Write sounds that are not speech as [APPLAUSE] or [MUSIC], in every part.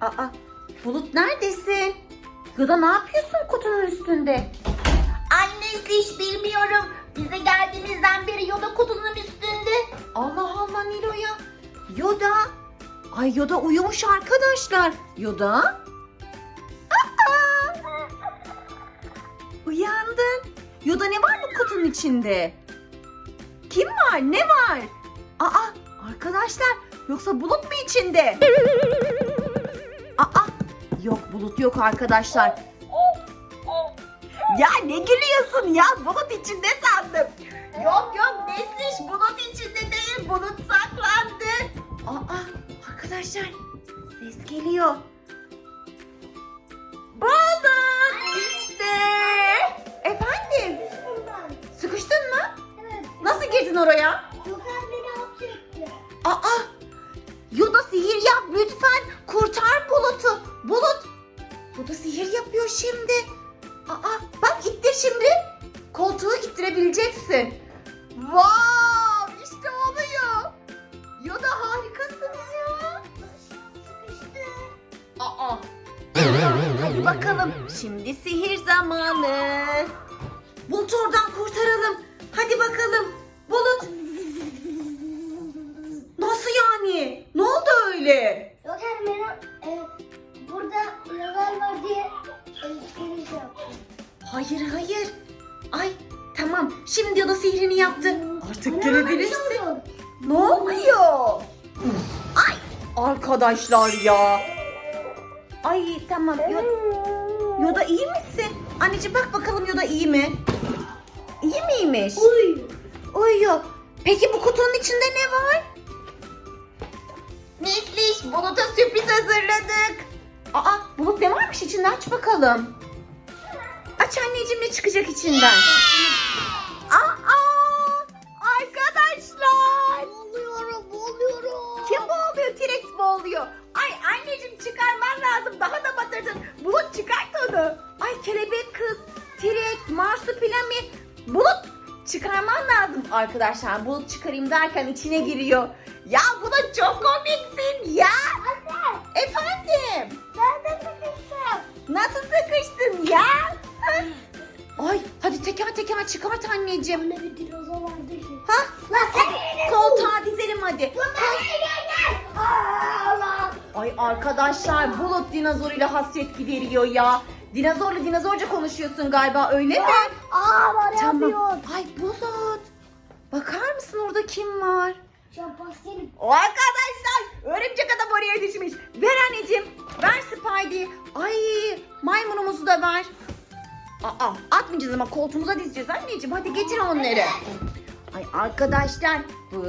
Aa, Bulut neredesin? Yoda ne yapıyorsun kutunun üstünde? Annesi hiç bilmiyorum. Bize geldiğimizden beri Yoda kutunun üstünde. Allah Allah Nilo'ya. Yoda. Ay Yoda uyumuş arkadaşlar. Yoda. Uyandın. Yoda ne var bu kutunun içinde? Kim var? Ne var? Aa arkadaşlar yoksa bulut mu içinde? Yok bulut yok arkadaşlar. Ya ne gülüyorsun ya? Bulut içinde sandım. Yok yok Nesliş bulut içinde değil. Bulut saklandı. Aa arkadaşlar ses geliyor. Buldum işte. Efendim sıkıştın mı? Evet. Nasıl girdin oraya? Yukarı beni hapsetti. Aa Yoda sihir yap lütfen. Kurtar Bulut'u. Bulut. Yoda sihir yapıyor şimdi. Aa bak ittir şimdi. Koltuğu ittirebileceksin. Wow işte oluyor. Yoda harikasın ya. Sıkıştı. Aa. Hadi bakalım. Şimdi sihir zamanı. Bulut oradan kurtaralım. Hadi bakalım. Bulut. Nasıl yani? Ne oldu öyle? Hayır hayır. Ay tamam. Şimdi o da sihrini yaptı. Artık görebilirsin. Ne oluyor? Ay arkadaşlar ya. Ay tamam. Yoda, Yoda iyi misin? Anneciğim bak bakalım Yoda iyi mi? İyi miymiş? Uy. Uyuyor. Peki bu kutunun içinde ne var? Nesliş Bulut'a sürpriz hazırladık. Aa bulut ne varmış içinde aç bakalım. Aç anneciğim ne çıkacak içinden. Aa arkadaşlar. Boğuluyorum, boğuluyorum. Kim boğuluyor? T-Rex boğuluyor. Ay anneciğim çıkarman lazım. Daha da batırdın. Bulut çıkart onu. Ay kelebek kız, T-Rex, marsupilami. Bulut çıkarman lazım. Arkadaşlar bulut çıkarayım derken içine giriyor. Ya Bulut çok komiksin ya. Anne, Efendim. nerede sıkıştım? Nasıl sıkıştın ya? Hadi teker teker çıkart anneciğim. Anne bir dinozor vardı ki. Ha? Lan sen yine Koltuğa dizelim hadi. Allah. Ay arkadaşlar bulut dinozoruyla hasret gideriyor ya. Dinozorla dinozorca konuşuyorsun galiba öyle mi? Aa var Tamam. yapıyor. Ay bulut. Bakar mısın orada kim var? Şampasyelim. O arkadaşlar örümcek adam oraya düşmüş. Ver anneciğim. Ver Spidey. Ay maymunumuzu da ver. Aa atmayacağız ama koltuğumuza dizeceğiz anneciğim. Hadi getir onları. Ay arkadaşlar bu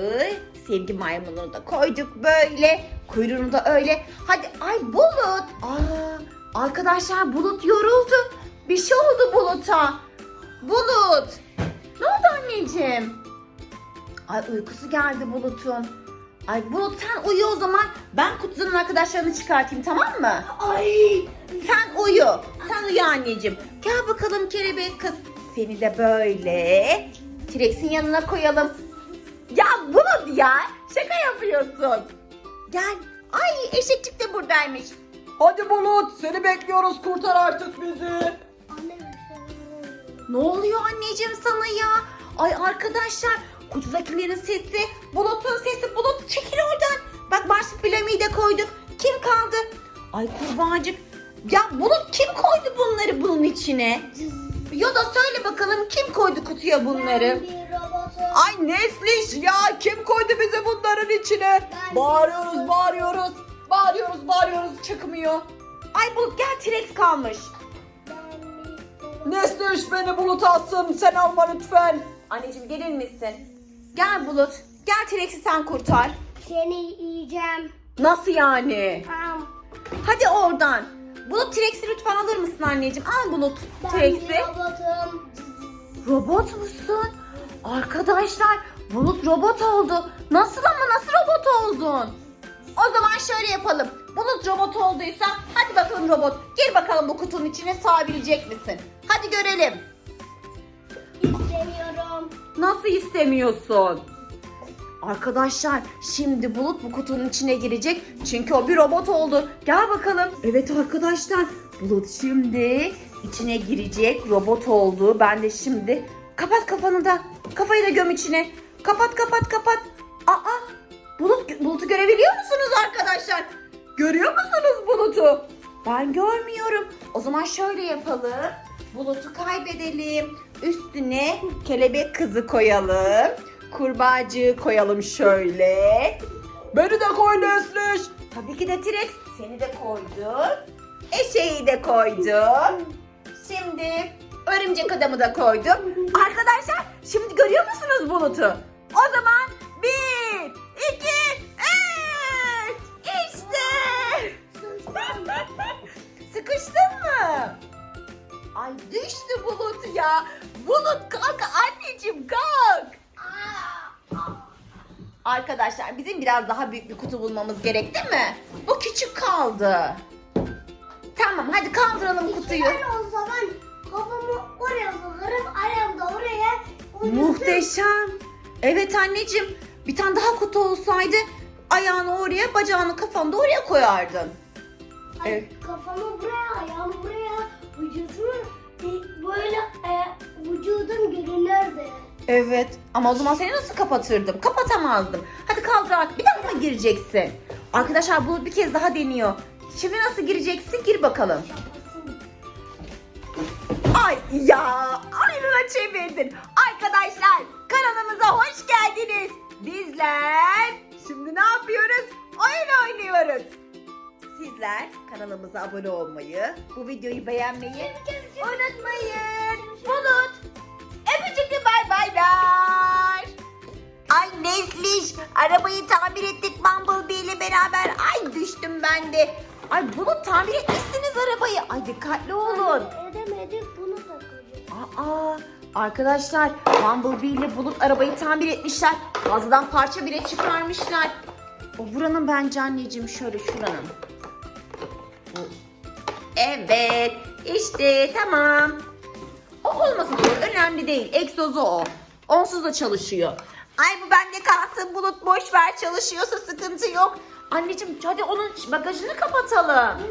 sevgi maymununu da koyduk böyle. Kuyruğunu da öyle. Hadi ay bulut. Aa arkadaşlar bulut yoruldu. Bir şey oldu buluta. Bulut. Ne oldu anneciğim? Ay uykusu geldi Bulut'un. Ay Bulut sen uyu o zaman. Ben kutudan arkadaşlarını çıkartayım tamam mı? Ay. Sen uyu. Sen uyu anneciğim. Gel bakalım kelebek kız. Seni de böyle T-Rex'in yanına koyalım. Ya Bulut ya. Şaka yapıyorsun. Gel. Ay eşekçik de buradaymış. Hadi Bulut seni bekliyoruz kurtar artık bizi. Anne bir oluyor. Ne oluyor anneciğim sana ya? Ay arkadaşlar kutudakilerin sesi, Bulut'un sesi. Bulut çekil oradan. Bak marsupilamiyi de koyduk. Kim kaldı? Ay kurbağacık. Ya Bulut kim koydu bunları bunun içine? Yoda söyle bakalım kim koydu kutuya bunları? Ay Nesliş ya kim koydu bizi bunların içine? Bağırıyoruz bağırıyoruz. Bağırıyoruz bağırıyoruz çıkmıyor. Ay Bulut gel T-Rex kalmış. Nesliş beni Bulut alsın. Sen alma lütfen. Anneciğim gelir misin? Gel Bulut. Gel T-Rex'i sen kurtar. Seni yiyeceğim. Nasıl yani? Am. Hadi oradan. Bulut T-Rex'i lütfen alır mısın anneciğim? Al Bulut T-Rex'i. robotum. Robot musun? Arkadaşlar Bulut robot oldu. Nasıl ama nasıl robot oldun? O zaman şöyle yapalım. Bulut robot olduysa hadi bakalım robot. Gir bakalım bu kutunun içine sığabilecek misin? Hadi görelim. Nasıl istemiyorsun? Arkadaşlar şimdi Bulut bu kutunun içine girecek. Çünkü o bir robot oldu. Gel bakalım. Evet arkadaşlar Bulut şimdi içine girecek. Robot oldu. Ben de şimdi kapat kafanı da. Kafayı da göm içine. Kapat kapat kapat. Aa Bulut, Bulut'u görebiliyor musunuz arkadaşlar? Görüyor musunuz Bulut'u? Ben görmüyorum. O zaman şöyle yapalım. Bulut'u kaybedelim. Üstüne kelebek kızı koyalım. Kurbağacığı koyalım şöyle. Beni de koy Nesliş. Tabii ki de T-Rex. Seni de koydum. Eşeği de koydum. Şimdi örümcek adamı da koydum. Arkadaşlar şimdi görüyor musunuz Bulut'u? O zaman Bulut kalk anneciğim kalk. Arkadaşlar bizim biraz daha büyük bir kutu bulmamız gerek değil mi? Bu küçük kaldı. Tamam hadi kaldıralım kutuyu. Ben o zaman kafamı oraya sokarım, ayağımı da oraya uyuturum. Muhteşem. Evet anneciğim bir tane daha kutu olsaydı ayağını oraya bacağını kafanı da oraya koyardın. Ay, Evet. Kafamı buraya, ayağımı buraya, vücudumu böyle e, vücudum görünürdü. Evet ama o zaman seni nasıl kapatırdım? Kapatamazdım. Hadi kaldır artık. Bir daha mı gireceksin? Arkadaşlar bu bir kez daha deniyor. Şimdi nasıl gireceksin? Gir bakalım. Ay ya ayrına çevirdin. Arkadaşlar kanalımıza hoş geldiniz. Bizler şimdi ne yapıyoruz? Oyun oynuyoruz. Sizler kanalımıza abone olmayı, bu videoyu beğenmeyi unutmayın. Bulut, bay baylar. Ay Nesliş, arabayı tamir ettik Bumblebee ile beraber. Ay düştüm ben de. Ay Bulut tamir etmişsiniz arabayı. Ay dikkatli olun. Edemedik bunu takacağız. Aa, arkadaşlar Bumblebee ile Bulut arabayı tamir etmişler. Fazladan parça bile çıkarmışlar. O buranın bence anneciğim şöyle şuranın. Evet işte tamam. Olmasın olur önemli değil. Egzozu o. Onsuz da çalışıyor. Ay bu bende kalsın Bulut boş ver çalışıyorsa sıkıntı yok. Anneciğim hadi onun bagajını kapatalım.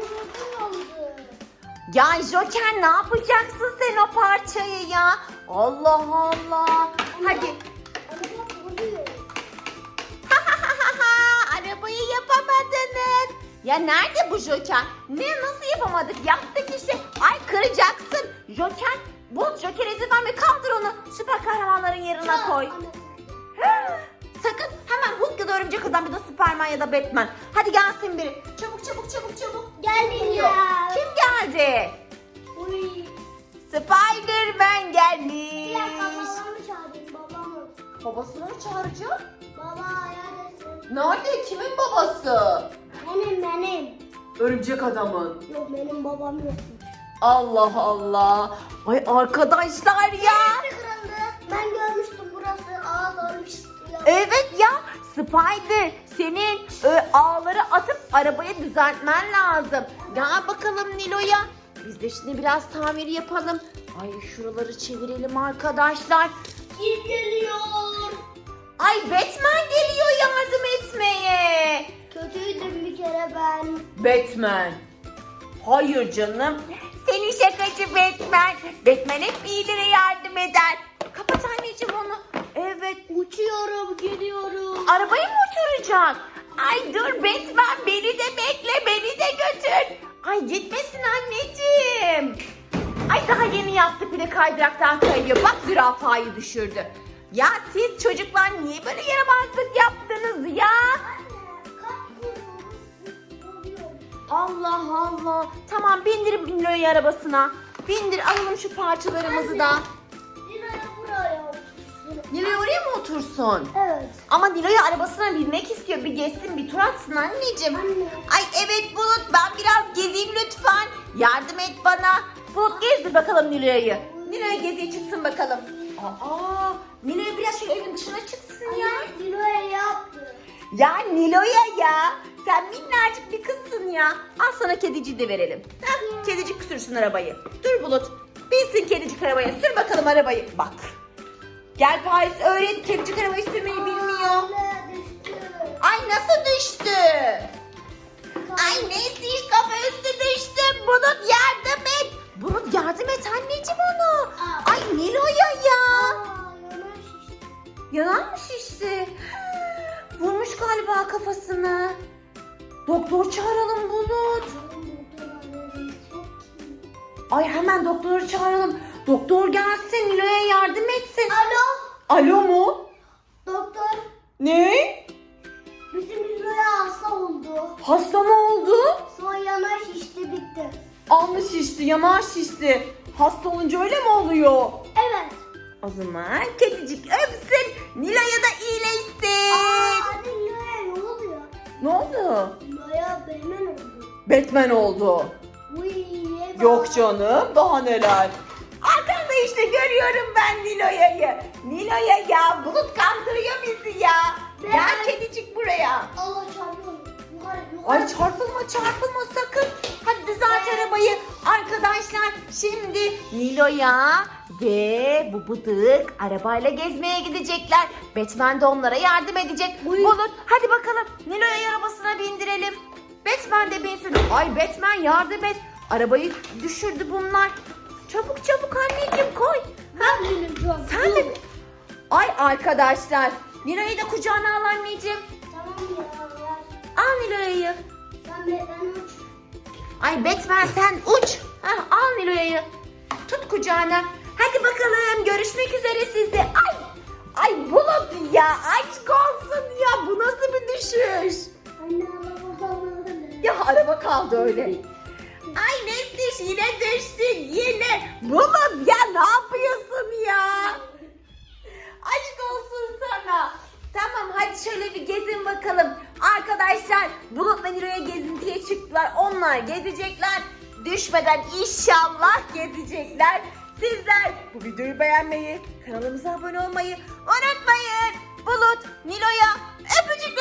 Ya Joker ne yapacaksın sen o parçayı ya? Allah Allah. Hadi. [LAUGHS] Arabayı yapamadınız. Ya nerede bu Joker? Ne nasıl yapamadık? Yaptık işte. Ay kıracaksın. Joker. Bu Joker izin verme kaldır onu. Süper kahramanların yerine koy. Sakın hemen Hulk ya da Örümcek Adam ya da Superman ya da Batman. Hadi gelsin biri. Çabuk çabuk çabuk çabuk. Geldin ya. Kim geldi? Uy. Spider-Man Bir gelmiş. dakika babamı çağırayım babamı. Babasını mı çağıracak? Baba neredesin? Nerede? Kimin babası? Benim benim. Örümcek adamın. Yok benim babam yok. Allah Allah. Ay arkadaşlar ya. Neresi kırıldı? Ben görmüştüm burası ağız olmuş istiyor. Evet ya. Spider senin e, ağları atıp arabayı düzeltmen lazım. Gel bakalım Nilo'ya. Biz de şimdi biraz tamir yapalım. Ay şuraları çevirelim arkadaşlar. Kim geliyor? Ay Batman geliyor yardım etmeye. Kötüydüm bir kere ben. Batman. Hayır canım. Seni şakacı Batman. Zürafayı düşürdü. Ya siz çocuklar niye böyle yaramazlık yaptınız ya? Allah Allah. Tamam bindir Nilo'yu arabasına. Bindir alalım şu parçalarımızı da. Nilo'ya oraya mı otursun? Evet. Ama Nilo'ya arabasına binmek istiyor. Bir gezsin bir tur atsın anneciğim. Anne. Ay evet Bulut ben biraz gezeyim lütfen. Yardım et bana. Bulut gezdir bakalım Nilo'yu. Nilo'ya geziye çıksın bakalım. Aa, Nilo'ya biraz şöyle evin dışına çıksın ya. Anne Dina'ya yaptı. Ya Nilo'ya ya. Sen minnacık bir kızsın ya. Al sana kediciyi de verelim. Heh, kedicik sürsün arabayı. Dur Bulut. Binsin kedicik arabaya. Sür bakalım arabayı. Bak. Gel Paris öğret. Kedicik arabayı sürmeyi bilmiyor. Ay nasıl düştü? Hemen doktoru çağıralım. Doktor gelsin Nilo'ya yardım etsin. Alo, Alo mu? doktor. Ne? Bizim Nilo'ya hasta oldu. Hasta mı oldu? Sonra yanar şişti bitti. Alnı şişti, yanağı şişti. Hasta olunca öyle mi oluyor? Evet. O zaman kedicik öpsün. Nilo'ya da iyileşsin. Aa, hadi Nilo'ya ne oluyor? Ne oldu? Nilo'ya Batman oldu. Batman oldu. Yok canım daha neler. Arkanda işte görüyorum ben Nilo'ya'yı. Nilo'ya ya bulut kandırıyor bizi ya. Ben- Gel kedicik buraya. Allah çarpıyor. Yukarı, yukarı. Ay çarpılma çarpılma sakın. Hadi düzelt arabayı. Arkadaşlar şimdi Nilo'ya ve bu bıdık arabayla gezmeye gidecekler. Batman de onlara yardım edecek. Uy. Bulut hadi bakalım Nilo'ya arabasına bindirelim. Batman de binsin. Ay Batman yardım et. Arabayı düşürdü bunlar. Çabuk çabuk anneciğim koy. Ha? Ben. Sen de... Ay arkadaşlar. Nilo'yu da kucağına al anneciğim. Tamam ya. Al Nilo'yu. Sen Batman uç. Ay Batman sen uç. Hah, al Nilo'yu. Tut kucağına. Hadi bakalım görüşmek üzere sizde. Ay ay bulut ya aşk olsun ya bu nasıl bir düşüş. Anne araba almadı. Ya araba kaldı öyle. Ay Nesliş yine düştün yine. Bulut ya ne yapıyorsun ya? Aşk olsun sana. Tamam hadi şöyle bir gezin bakalım. Arkadaşlar Bulut'la Nilo'ya gezintiye çıktılar. Onlar gezecekler. Düşmeden inşallah gezecekler. Sizler bu videoyu beğenmeyi, kanalımıza abone olmayı unutmayın. Bulut, Nilo'ya öpücük